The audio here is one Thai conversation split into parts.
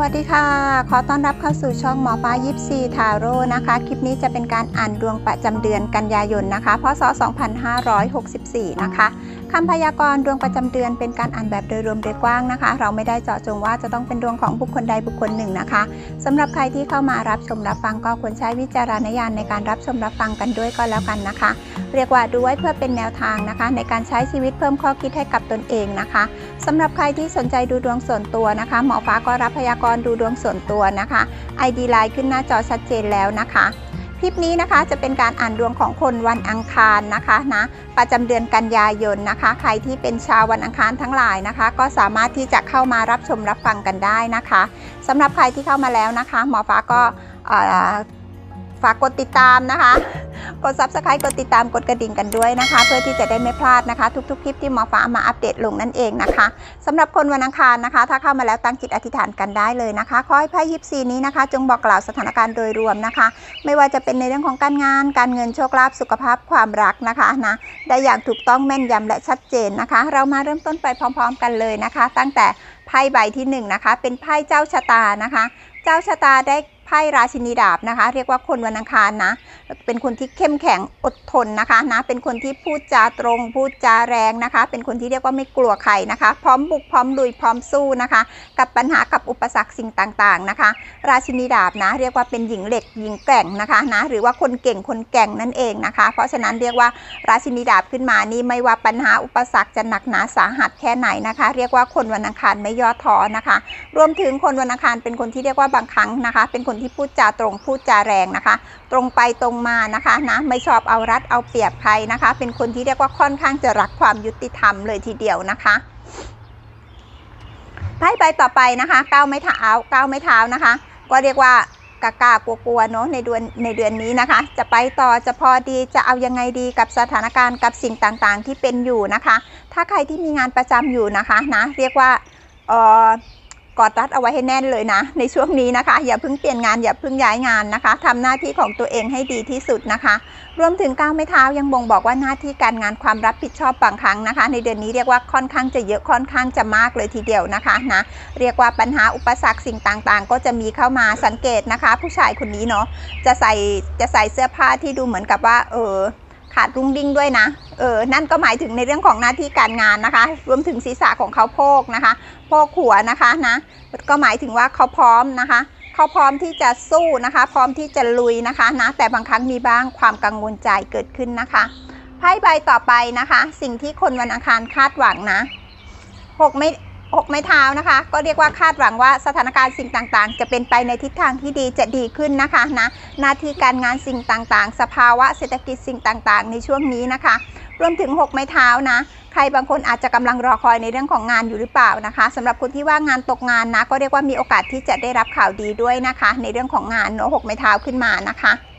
วัสดีค่ะ ขอต้อนรับเข้าสู่ช่องหมอฟ้ายิปซีทาโร่นะคะ คลิปนี้จะเป็นการอ่านดวงประจำเดือนกันยายนนะคะ พศ 2564 นะคะคำพยากรณ์ดวงประจำเดือนเป็นการอ่านแบบโดยรวมโดยกว้างนะคะ เราไม่ได้เจาะจงว่าจะต้องเป็นดวงของบุคคลใดบุคคลหนึ่งนะคะสำหรับใครที่เข้ามารับชมรับฟังก็ควรใช้วิจารณญาณในการรับชมรับฟังกันด้วยก็แล้วกันนะคะ เรียกว่าดูไว้เพื่อเป็นแนวทางนะคะ ในการใช้ชีวิตเพิ่มข้อคิดให้กับตนเองนะคะสำหรับใครที่สนใจดูดวงส่วนตัวนะคะ หมอฟ้าก็รับพยากรดูดวงส่วนตัวนะคะ ID ไลน์ขึ้นหน้าจอชัดเจนแล้วนะคะ คลิปนี้นะคะจะเป็นการอ่านดวงของคนวันอังคารนะคะนะประจำเดือนกันยายนนะคะ ใครที่เป็นชาววันอังคารทั้งหลายนะคะ ก็สามารถที่จะเข้ามารับชมรับฟังกันได้นะคะสำหรับใครที่เข้ามาแล้วนะคะ หมอฟ้าก็ ฝากกดติดตามนะคะ กด subscribe กดติดตามกดกระดิ่งกันด้วยนะคะ เพื่อที่จะได้ไม่พลาดนะคะ ทุกๆ คลิปที่หมอฟ้ามาอัปเดตลงนั่นเองนะคะสำหรับคนวันอังคารนะคะ ถ้าเข้ามาแล้วตั้งจิตอธิษฐานกันได้เลยนะคะขอให้ไพ่ยิปซีนี้นะคะ จงบอกกล่าวสถานการณ์โดยรวมนะคะ ไม่ว่าจะเป็นในเรื่องของการงาน การเงินโชคลาภสุขภาพความรักนะคะนะได้อย่างถูกต้องแม่นยำและชัดเจนนะคะ เรามาเริ่มต้นไปพร้อม ๆ กันเลยนะคะ ตั้งแต่ไพ่ใบที่หนึ่งนะคะเป็นไพ่เจ้าชะตานะคะ เจ้าชะตาได้ ไพ่ราชินีดาบนะคะ เรียกว่าคนวันอังคารนะ เป็นคนที่เข้มแข็งอดทนนะคะนะ เป็นคนที่พูดจาตรง พูดจาแรงนะคะ เป็นคนที่เรียกว่าไม่กลัวใครนะคะ พร้อมบุกพร้อมลุยพร้อมสู้นะคะ กับปัญหากับอุปสรรคสิ่งต่างๆนะคะ ราชินีดาบนะ เรียกว่าเป็นหญิงเหล็กหญิงแกร่งนะคะนะ หรือว่าคนเก่งคนแกร่งนั่นเองนะคะ เพราะฉะนั้นเรียกว่าราชินีดาบขึ้นมานี่ไม่ว่าปัญหาอุปสรรคจะหนักหนาสาหัสแค่ไหนนะคะ เรียกว่าคนวันอังคารไม่ย่อท้อนะคะ รวมถึงคนวันอังคารเป็นคนที่เรียกว่าบางครั้งนะคะ เป็นคนที่พูดจาตรงพูดจาแรงนะคะ ตรงไปตรงมานะคะนะไม่ชอบเอารัดเอาเปรียบใครนะคะ เป็นคนที่เรียกว่าค่อนข้างจะรักความยุติธรรมเลยทีเดียวนะคะไพ่ใบต่อไปนะคะก้าวไม่เท้าก้าวไม่เท้านะคะ ก็เรียกว่ากากากลัวๆเนาะในเดือนในเดือนนี้นะคะ จะไปต่อจะพอดีจะเอายังไงดีกับสถานการณ์กับสิ่งต่างๆที่เป็นอยู่นะคะ ถ้าใครที่มีงานประจำอยู่นะคะนะเรียกว่าเออ กอดรัดเอาไว้ให้แน่นเลยนะ ในช่วงนี้นะคะ อย่าเพิ่งเปลี่ยนงานอย่าเพิ่งย้ายงานนะคะทำหน้าที่ของตัวเองให้ดีที่สุดนะคะ รวมถึงก้าวไม่เท้ายังบ่งบอกว่าหน้าที่การงานความรับผิดชอบบางครั้งนะคะ ในเดือนนี้เรียกว่าค่อนข้างจะเยอะค่อนข้างจะมากเลยทีเดียวนะคะนะเรียกว่าปัญหาอุปสรรคสิ่งต่างๆ ก็จะมีเข้ามาสังเกตนะคะ ผู้ชายคนนี้เนาะจะใส่จะใส่เสื้อผ้าที่ดูเหมือนกับว่าเออ ขาดรุ่งดิ้งด้วยนะ เออ นั่นก็หมายถึงในเรื่องของหน้าที่การงานนะคะ รวมถึงศีรษะของเขาโพกนะคะ โพกหัวนะคะนะ ก็หมายถึงว่าเขาพร้อมนะคะ เขาพร้อมที่จะสู้นะคะ พร้อมที่จะลุยนะคะนะ แต่บางครั้งมีบ้างความกังวลใจเกิดขึ้นนะคะ ไพ่ใบต่อไปนะคะ สิ่งที่คนวันอังคารคาดหวังนะหกไม่ หกไม้เท้านะคะ ก็เรียกว่าคาดหวังว่าสถานการณ์สิ่งต่างๆ จะเป็นไปในทิศทางที่ดีจะดีขึ้นนะคะนะหน้าที่การงานสิ่งต่างๆ สภาวะเศรษฐกิจสิ่งต่างๆ ในช่วงนี้นะคะ รวมถึง 6 ไม้เท้านะใครบางคนอาจจะกำลังรอคอยในเรื่องของงานอยู่หรือเปล่านะคะสำหรับคนที่ว่างานตกงานนะ ก็เรียกว่ามีโอกาสที่จะได้รับข่าวดีด้วยนะคะ ในเรื่องของงานเนาะหกไม้เท้าขึ้นมานะคะ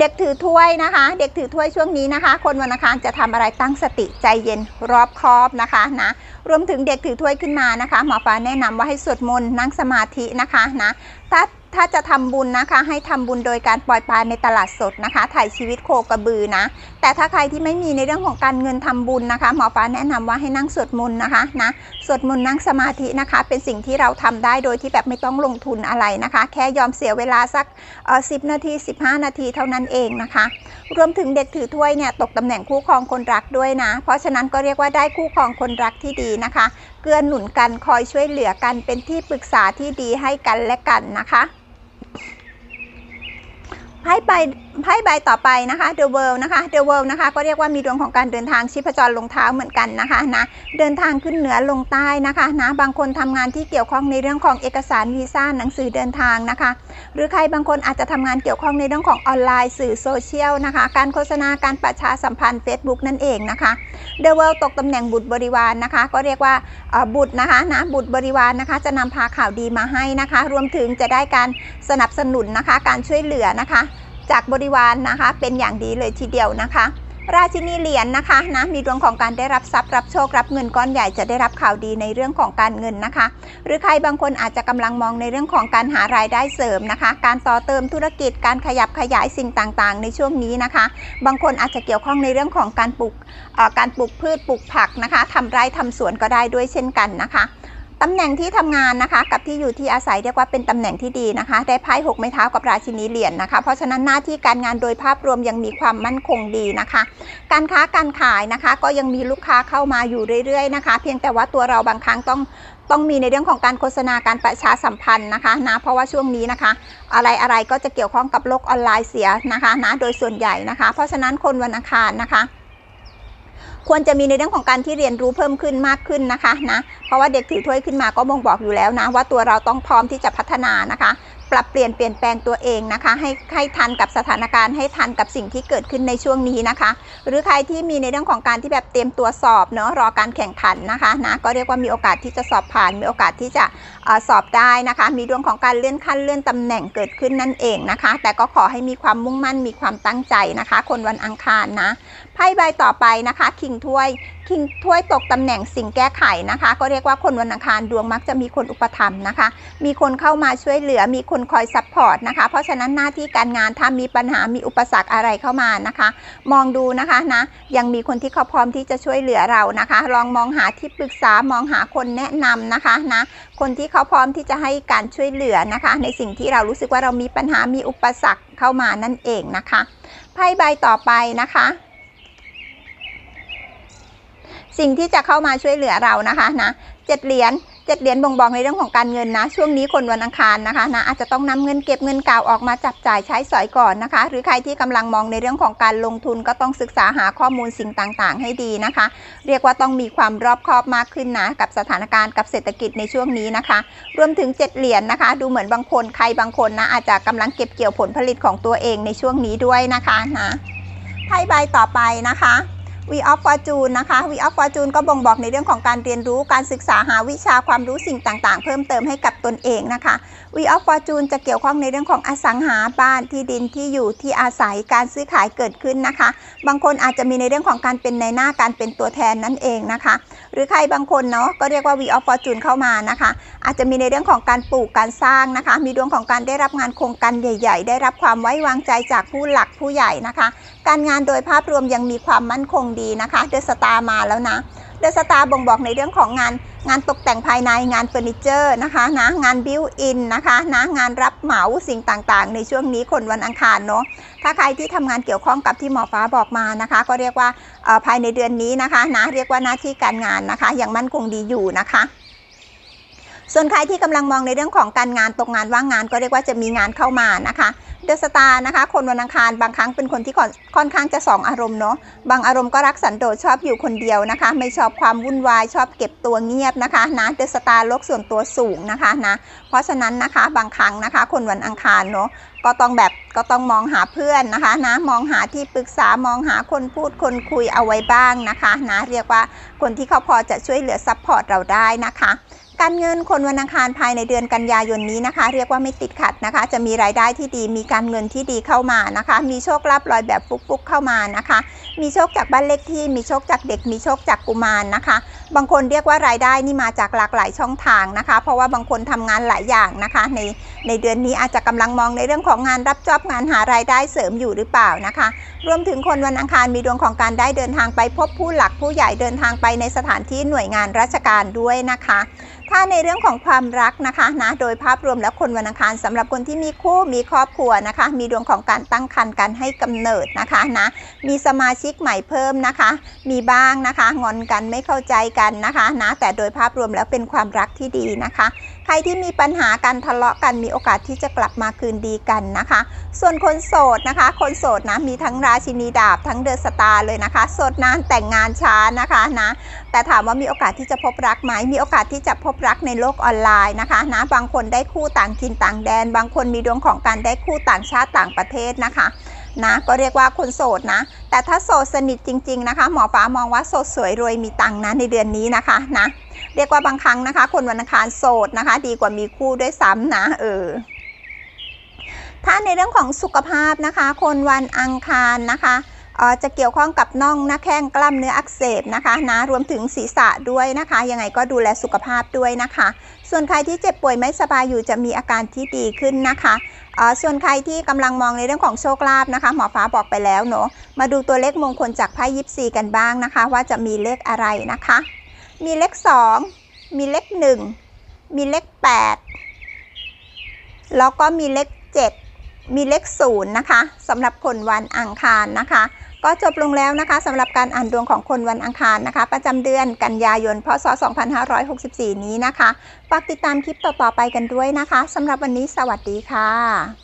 เด็กถือถ้วยนะคะ เด็กถือถ้วยช่วงนี้นะคะ คนวันอังคารจะทำอะไรตั้งสติใจเย็นรอบคอบนะคะนะรวมถึงเด็กถือถ้วยขึ้นมานะคะ หมอฟ้าแนะนำว่าให้สวดมนต์นั่งสมาธินะคะนะถ้า ถ้าจะทำบุญนะคะ ให้ทำบุญโดยการปล่อยปลาในตลาดสดนะคะ ถ่ายชีวิตโคกระบือนะ แต่ถ้าใครที่ไม่มีในเรื่องของการเงินทำบุญนะคะ หมอฟ้าแนะนำว่าให้นั่งสวดมนต์นะคะนะ สวดมนต์นั่งสมาธินะคะ เป็นสิ่งที่เราทำได้โดยที่แบบไม่ต้องลงทุนอะไรนะคะ แค่ยอมเสียเวลาสักเอ่อ10นาที 15 นาทีเท่านั้นเองนะคะ รวมถึงเด็กถือถ้วยเนี่ยตกตำแหน่งคู่ครองคนรักด้วยนะ เพราะฉะนั้นก็เรียกว่าได้คู่ครองคนรักที่ดีนะคะ เกื้อหนุนกันคอยช่วยเหลือกันเป็นที่ปรึกษาที่ดีให้กันและกันนะคะ ไพ่ใบไพ่ใบต่อไปนะคะ The World นะคะ The World นะคะก็เรียกว่ามีดวงของการเดินทางชีพจรลงเท้าเหมือนกันนะคะนะเดินทางขึ้นเหนือลงใต้นะคะนะบางคนทำงานที่เกี่ยวข้องในเรื่องของเอกสารวีซ่าหนังสือเดินทางนะคะ หรือใครบางคนอาจจะทำงานเกี่ยวข้องในเรื่องของออนไลน์สื่อโซเชียลนะคะ การโฆษณาการประชาสัมพันธ์ Facebook นั่นเองนะคะ The World ตกตำแหน่งบุตรบริวารนนะคะ ก็เรียกว่าเออบุตรนะคะนะบุตรบริวารนนะคะ จะนำพาข่าวดีมาให้นะคะ รวมถึงจะได้การสนับสนุนนะคะ การช่วยเหลือนะคะ จากบริวารนนะคะ เป็นอย่างดีเลยทีเดียวนะคะ ราชินีเหรียญนะคะนะมีดวงของการได้รับทรัพย์รับโชครับเงินก้อนใหญ่จะได้รับข่าวดีในเรื่องของการเงินนะคะ หรือใครบางคนอาจจะกำลังมองในเรื่องของการหารายได้เสริมนะคะ การต่อเติมธุรกิจการขยับขยายสิ่งต่างๆ ในช่วงนี้นะคะ บางคนอาจจะเกี่ยวข้องในเรื่องของการปลูกการปลูกพืชปลูกผักนะคะทำไร่ทำสวนก็ได้ด้วยเช่นกันนะคะ ตำแหน่งที่ทำงานนะคะ กับที่อยู่ที่อาศัยเรียกว่าเป็นตำแหน่งที่ดีนะคะ ได้ไพ่หกไม้เท้ากับราชินีเหรียญนะคะ เพราะฉะนั้นหน้าที่การงานโดยภาพรวมยังมีความมั่นคงดีนะคะ การค้าการขายนะคะ ก็ยังมีลูกค้าเข้ามาอยู่เรื่อยๆนะคะ เพียงแต่ว่าตัวเราบางครั้งต้องต้องมีในเรื่องของการโฆษณาการประชาสัมพันธ์นะคะนะเพราะว่าช่วงนี้นะคะ อะไรอะไรก็จะเกี่ยวข้องกับโลกออนไลน์เสียนะคะนะโดยส่วนใหญ่นะคะ เพราะฉะนั้นคนวันอังคารนะคะ ควรจะมีในเรื่องของการที่เรียนรู้เพิ่มขึ้นมากขึ้นนะคะนะเพราะว่าเด็กถือถ้วยขึ้นมาก็บ่งบอกอยู่แล้วนะ ว่าตัวเราต้องพร้อมที่จะพัฒนานะคะ ปรับเปลี่ยนเปลี่ยนแปลงตัวเองนะคะ ให้ให้ทันกับสถานการณ์ให้ทันกับสิ่งที่เกิดขึ้นในช่วงนี้นะคะ หรือใครที่มีในเรื่องของการที่แบบเตรียมตัวสอบเนาะรอการแข่งขันนะคะนะก็เรียกว่ามีโอกาสที่จะสอบผ่านมีโอกาสที่จะอสอบได้นะคะ มีดวงของการเลื่อนขั้นเลื่อนตำแหน่งเกิดขึ้นนั่นเองนะคะ แต่ก็ขอให้มีความมุ่งมั่นมีความตั้งใจนะคะ คนวันอังคารนะ ไพ่ใบต่อไปนะคะคิงถ้วยคิงถ้วยตกตำแหน่งสิ่งแก้ไขนะคะ ก็เรียกว่าคนวันอังคารดวงมักจะมีคนอุปถัมภ์นะคะ มีคนเข้ามาช่วยเหลือ มีคนคอยซัพพอร์ตนะคะ เพราะฉะนั้นหน้าที่การงานถ้ามีปัญหามีอุปสรรคอะไรเข้ามานะคะ มองดูนะคะนะยังมีคนที่เขาพร้อมที่จะช่วยเหลือเรานะคะ ลองมองหาที่ปรึกษามองหาคนแนะนำนะคะนะคนที่เขาพร้อมที่จะให้การช่วยเหลือนะคะ ในสิ่งที่เรารู้สึกว่าเรามีปัญหามีอุปสรรคเข้ามานั่นเองนะคะไพ่ใบต่อไปนะคะ สิ่งที่จะเข้ามาช่วยเหลือเรานะคะนะเจ็ดเหรียญเจ็ดเหรียญบ่งบอกในเรื่องของการเงินนะ ช่วงนี้คนวันอังคารนะคะนะอาจจะต้องนำเงินเก็บเงินเก่าออกมาจับจ่ายใช้สอยก่อนนะคะ หรือใครที่กำลังมองในเรื่องของการลงทุนก็ต้องศึกษาหาข้อมูลสิ่งต่างๆ ให้ดีนะคะ เรียกว่าต้องมีความรอบคอบมากขึ้นนะกับสถานการณ์กับเศรษฐกิจในช่วงนี้นะคะ รวมถึงเจ็ดเหรียญนะคะ ดูเหมือนบางคนใครบางคนนะอาจจะกำลังเก็บเกี่ยวผลผลิตของตัวเองในช่วงนี้ด้วยนะคะนะไพ่ใบต่อไปนะคะ วีออฟฟอร์จูนนะคะวีออฟฟอร์จูนก็บ่งบอกในเรื่องของการเรียนรู้การศึกษาหาวิชาความรู้สิ่งต่างๆ เพิ่มเติมให้กับตนเองนะคะวีออฟฟอร์จูนจะเกี่ยวข้องในเรื่องของอสังหาบ้านที่ดินที่อยู่ที่อาศัยการซื้อขายเกิดขึ้นนะคะ บางคนอาจจะมีในเรื่องของการเป็นในหน้าการเป็นตัวแทนนั่นเองนะคะ หรือใครบางคนเนาะก็เรียกว่า V of Fortune เข้ามานะคะ อาจจะมีในเรื่องของการปลูกการสร้างนะคะ มีดวงของการได้รับงานโครงการใหญ่ ๆ ได้รับความไว้วางใจจากผู้หลักผู้ใหญ่นะคะ การงานโดยภาพรวมยังมีความมั่นคงดีนะคะเดอะสตาร์มาแล้วนะ เดอะสตาร์บ่งบอกในเรื่องของงานงานตกแต่งภายในงานเฟอร์นิเจอร์นะคะนะงานบิวอินนะคะนะงานรับเหมาสิ่งต่างๆ ในช่วงนี้คนวันอังคารเนาะถ้าใครที่ทำงานเกี่ยวข้องกับที่หมอฟ้าบอกมานะคะ ก็เรียกว่าภายในเดือนนี้นะคะนะเรียกว่าหน้าที่การงานนะคะยังมั่นคงดีอยู่นะคะส่วนใครที่กำลังมองในเรื่องของการงานตกงานว่างงานก็เรียกว่าจะมีงานเข้ามานะคะ เดอะสตาร์นะคะ คนวันอังคารบางครั้งเป็นคนที่ค่อนอนข้างจะสองอารมณ์เนาะ บางอารมณ์ก็รักสันโดษชอบอยู่คนเดียวนะคะ ไม่ชอบความวุ่นวายชอบเก็บตัวเงียบนะคะนะเดอะสตาร์โลกส่วนตัวสูงนะคะนะ เพราะฉะนั้นนะคะบางครั้งนะคะ คนวันอังคารเนาะก็ต้องแบบก็ต้องมองหาเพื่อนนะคะนะมองหาที่ปรึกษามองหาคนพูดคนคุยเอาไว้บ้างนะคะนะเรียกว่าคนที่เขาพอจะช่วยเหลือซัพพอร์ตเราได้นะคะ การเงินคนวันอังคารภายในเดือนกันยายนนี้นะคะ เรียกว่าไม่ติดขัดนะคะ จะมีรายได้ที่ดีมีการเงินที่ดีเข้ามานะคะ มีโชคลาภลอยแบบฟุกๆเข้ามานะคะ มีโชคจากบ้านเลขที่ มีโชคจากเด็ก มีโชคจากกุมารนะคะ บางคนเรียกว่ารายได้นี่มาจากหลากหลายช่องทางนะคะ เพราะว่าบางคนทำงานหลายอย่างนะคะ ในในเดือนนี้อาจจะกำลังมองในเรื่องของงานรับจอบงานหารายได้เสริมอยู่หรือเปล่านะคะ รวมถึงคนวันอังคารมีดวงของการได้เดินทางไปพบผู้หลักผู้ใหญ่เดินทางไปในสถานที่หน่วยงานราชการด้วยนะคะถ้าในเรื่องของความรักนะคะนะโดยภาพรวมแล้วคนวันอังคารสำหรับคนที่มีคู่มีครอบครัวนะคะ มีดวงของการตั้งครรภ์การให้กำเนิดนะคะนะมีสมาชิกใหม่เพิ่มนะคะ มีบ้างนะคะ งอนกันไม่เข้าใจกันนะคะนะแต่โดยภาพรวมแล้วเป็นความรักที่ดีนะคะ ใครที่มีปัญหาการทะเลาะกันมีโอกาสที่จะกลับมาคืนดีกันนะคะ ส่วนคนโสดนะคะ คนโสดนะมีทั้งราชินีดาบทั้งเดอะสตาร์เลยนะคะ โสดนานแต่งงานช้านะคะนะแต่ถามว่ามีโอกาสที่จะพบรักไหมมีโอกาสที่จะพบรักในโลกออนไลน์นะคะนะบางคนได้คู่ต่างถิ่นต่างแดน บางคนมีดวงของการได้คู่ต่างชาติต่างประเทศนะคะ นะก็เรียกว่าคนโสดนะ แต่ถ้าโสดสนิทจริง ๆนะคะ หมอฟ้ามองว่าโสดสวยรวยมีตังค์นะในเดือนนี้นะคะนะเรียกว่าบางครั้งนะคะ คนวันอังคารโสดนะคะ ดีกว่ามีคู่ด้วยซ้ำนะเออถ้าในเรื่องของสุขภาพนะคะ คนวันอังคารนะคะ จะเกี่ยวข้องกับน่องหน้าแข้งกล้ามเนื้ออักเสบนะคะนะรวมถึงศีรษะด้วยนะคะ ยังไงก็ดูแลสุขภาพด้วยนะคะ ส่วนใครที่เจ็บป่วยไม่สบายอยู่จะมีอาการที่ดีขึ้นนะคะส่วนใครที่กำลังมองในเรื่องของโชคลาภนะคะหมอฟ้าบอกไปแล้วเนาะมาดูตัวเลขมงคลจากไพ่ยิปซีกันบ้างนะคะ ว่าจะมีเลขอะไรนะคะ มีเลข 2 มีเลข 1 มีเลข 8 แล้วก็มีเลข 7 มีเลข0นะคะสำหรับคนวันอังคารนะคะ ก็จบลงแล้วนะคะสำหรับการอ่านดวงของคนวันอังคารนะคะ ประจำเดือนกันยายนพศ 2564 นี้นะคะฝากติดตามคลิปต่อๆไปกันด้วยนะคะสำหรับวันนี้สวัสดีค่ะ